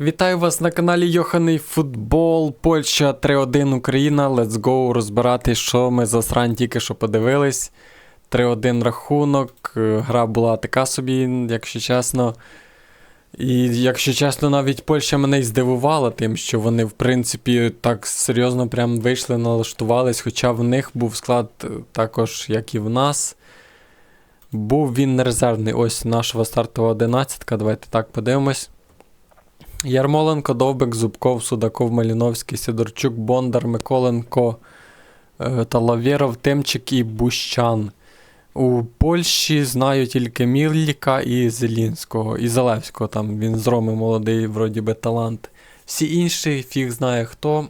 Вітаю вас на каналі Йоханий Футбол, Польща 3-1 Україна. Let's go розбирати, що ми за срань тільки що подивились. 3-1 рахунок. е, Гра була така собі, якщо чесно. І якщо чесно, навіть Польща мене й здивувала тим, що вони, в принципі, так серйозно прям вийшли, налаштувались, хоча в них був склад е, також, як і в нас. Був він не резервний. Ось нашого стартова одинадцятка. Давайте так подивимось. Ярмоленко, Довбик, Зубков, Судаков, Маліновський, Сидорчук, Бондар, Миколенко, е, Талавєров, Тимчик і Бущан. У Польщі знаю тільки Мірліка і Зелінського, і Залевського. Там він з Роми молодий, вроді би талант. Всі інші фіг знає хто.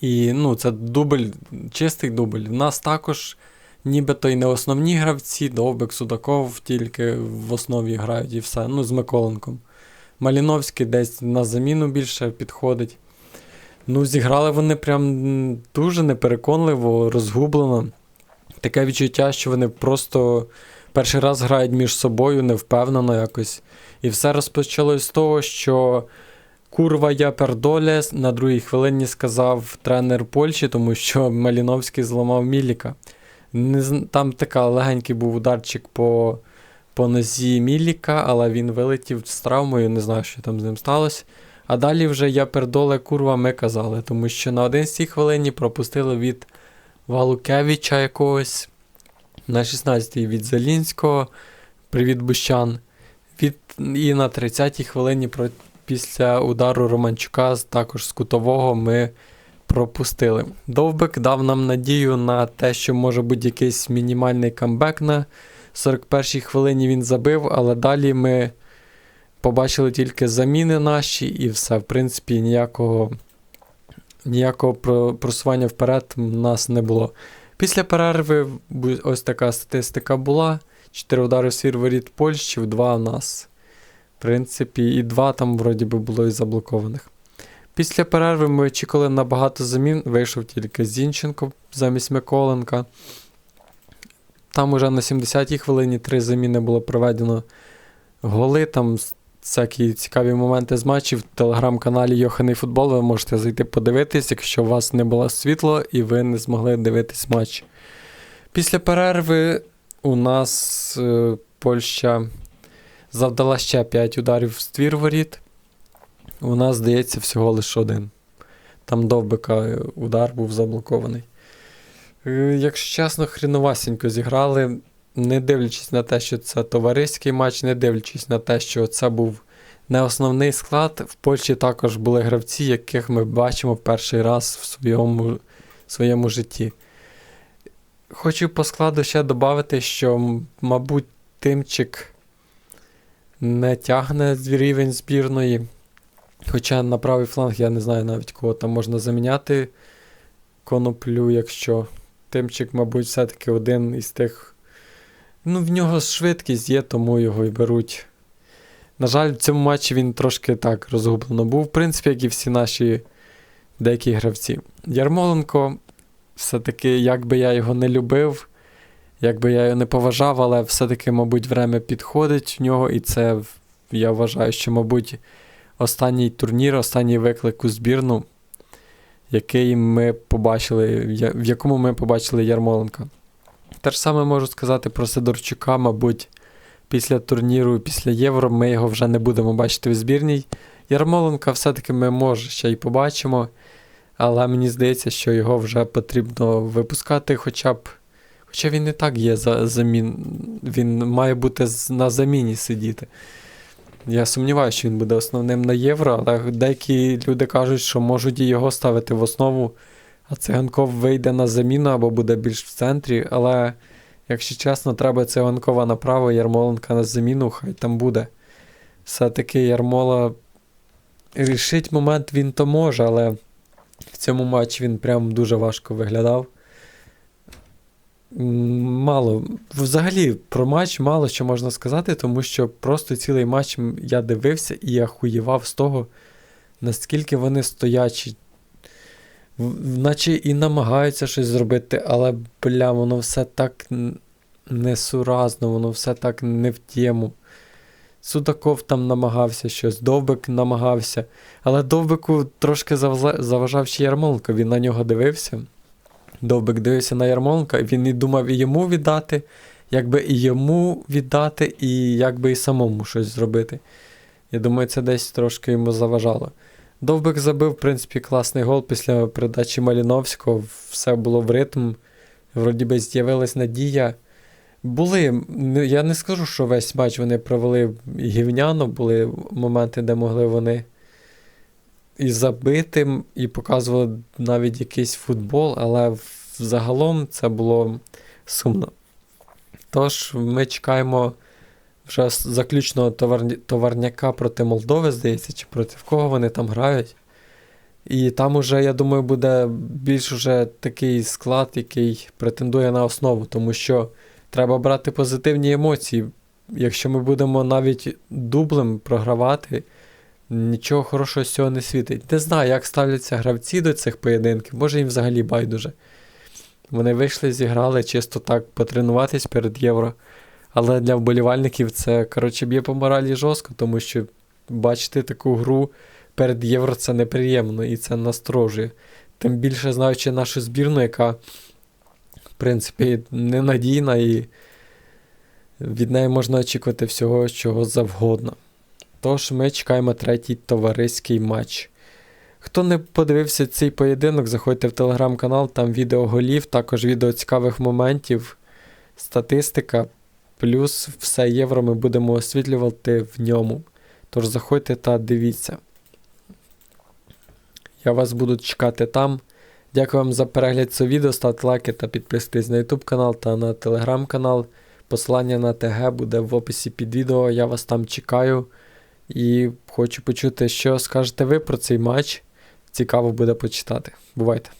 І ну, це дубль, чистий дубль. В нас також нібито і не основні гравці, Довбик, Судаков тільки в основі грають і все. Ну, з Миколенком. Маліновський десь на заміну більше підходить. Ну, зіграли вони прям дуже непереконливо, розгублено. Таке відчуття, що вони просто перший раз грають між собою невпевнено якось. І все розпочалось з того, що курва я пердоле на другій хвилині сказав тренер Польщі, тому що Маліновський зламав Міліка. Там така легенький був ударчик по, по нозі Міліка, але він вилетів з травмою, не знаю, що там з ним сталося. А далі вже я пердоле курва ми казали, тому що на 11 хвилині пропустили від Валукевича якогось, на 16-й від Зелінського, привіт Бущан. Від, і на 30-й хвилині про, після удару Романчука також з кутового ми пропустили. Довбик дав нам надію на те, що може бути якийсь мінімальний камбек на 41-й хвилині він забив, але далі ми побачили тільки заміни наші і все. В принципі, ніякого, ніякого просування вперед в нас не було. Після перерви ось така статистика була. 4 удари в свір воріт Польщі, 2 в нас. В принципі, і 2 там вроді би було і заблокованих. Після перерви ми очікували на багато замін. Вийшов тільки Зінченко замість Миколенка. Там уже на 70-й хвилині три заміни було проведено. Голи, там всякі цікаві моменти з матчів. В телеграм-каналі Йоханий Футбол ви можете зайти подивитись, якщо у вас не було світло і ви не змогли дивитись матч. Після перерви у нас е, Польща завдала ще 5 ударів в ствір воріт. У нас, здається, всього лише один. Там довбика е, удар був заблокований. Е, Якщо чесно, хріновасенько зіграли, не дивлячись на те, що це товариський матч, не дивлячись на те, що це був не основний склад, в Польщі також були гравці, яких ми бачимо перший раз в своєму, своєму житті. Хочу по складу ще додати, що, мабуть, Тимчик не тягне рівень збірної. Хоча на правий фланг я не знаю навіть кого там можна заміняти коноплю, якщо Тимчик, мабуть, все-таки один із тих. Ну, в нього швидкість є, тому його і беруть. На жаль, в цьому матчі він трошки так розгублено був, в принципі, як і всі наші деякі гравці. Ярмоленко, все-таки, як би я його не любив, як би я його не поважав, але все-таки, мабуть, время підходить в нього, і це я вважаю, що, мабуть, останній турнір, останній виклик у збірну, який ми побачили, в якому ми побачили Ярмоленка. Те ж саме можу сказати про Сидорчука, мабуть, після турніру, після Євро ми його вже не будемо бачити в збірній. Ярмоленка все-таки ми може ще й побачимо, але мені здається, що його вже потрібно випускати хоча б. Хоча він і так є за замін. Він має бути на заміні сидіти. Я сумніваюся, що він буде основним на євро, але деякі люди кажуть, що можуть і його ставити в основу, а циганков вийде на заміну або буде більш в центрі. Але, якщо чесно, треба циганкова направо, Ярмоленка на заміну, хай там буде. Все-таки Ярмола рішить момент він то може, але в цьому матчі він прям дуже важко виглядав. Мало. Взагалі, про матч мало що можна сказати, тому що просто цілий матч я дивився і я хуєвав з того, наскільки вони стоячі. Наче і намагаються щось зробити, але, бля, воно все так несуразно, воно все так не в тему. Судаков там намагався щось, Довбик намагався. Але Довбику трошки заважав ще Ярмоленко, він на нього дивився. Довбик дивився на Ярмоленка, і він і думав і йому віддати, якби і йому віддати, і якби і самому щось зробити. Я думаю, це десь трошки йому заважало. Довбик забив, в принципі, класний гол після передачі Маліновського. Все було в ритм. Вроді би з'явилась надія. Були, я не скажу, що весь матч вони провели гівняно, були моменти, де могли вони і забити, і показували навіть якийсь футбол, але взагалом це було сумно. Тож ми чекаємо вже заключного товарні- товарняка проти Молдови, здається, чи проти кого вони там грають. І там уже, я думаю, буде більш уже такий склад, який претендує на основу, тому що треба брати позитивні емоції. Якщо ми будемо навіть дублем програвати, нічого хорошого з цього не світить. Не знаю, як ставляться гравці до цих поєдинків, може їм взагалі байдуже. Вони вийшли, зіграли чисто так потренуватись перед євро. Але для вболівальників це, коротше, б'є по моралі жорстко, тому що бачити таку гру перед євро це неприємно і це насторожує. Тим більше знаючи нашу збірну, яка, в принципі, ненадійна і від неї можна очікувати всього, чого завгодно. Тож ми чекаємо третій товариський матч. Хто не подивився цей поєдинок, заходьте в телеграм-канал, там відео голів, також відео цікавих моментів, статистика, плюс все євро ми будемо освітлювати в ньому. Тож заходьте та дивіться. Я вас буду чекати там. Дякую вам за перегляд цього відео. Ставте лайки та підписуйтесь на YouTube канал та на телеграм канал. Посилання на ТГ буде в описі під відео. Я вас там чекаю. І хочу почути, що скажете ви про цей матч. Цікаво буде почитати. Бувайте!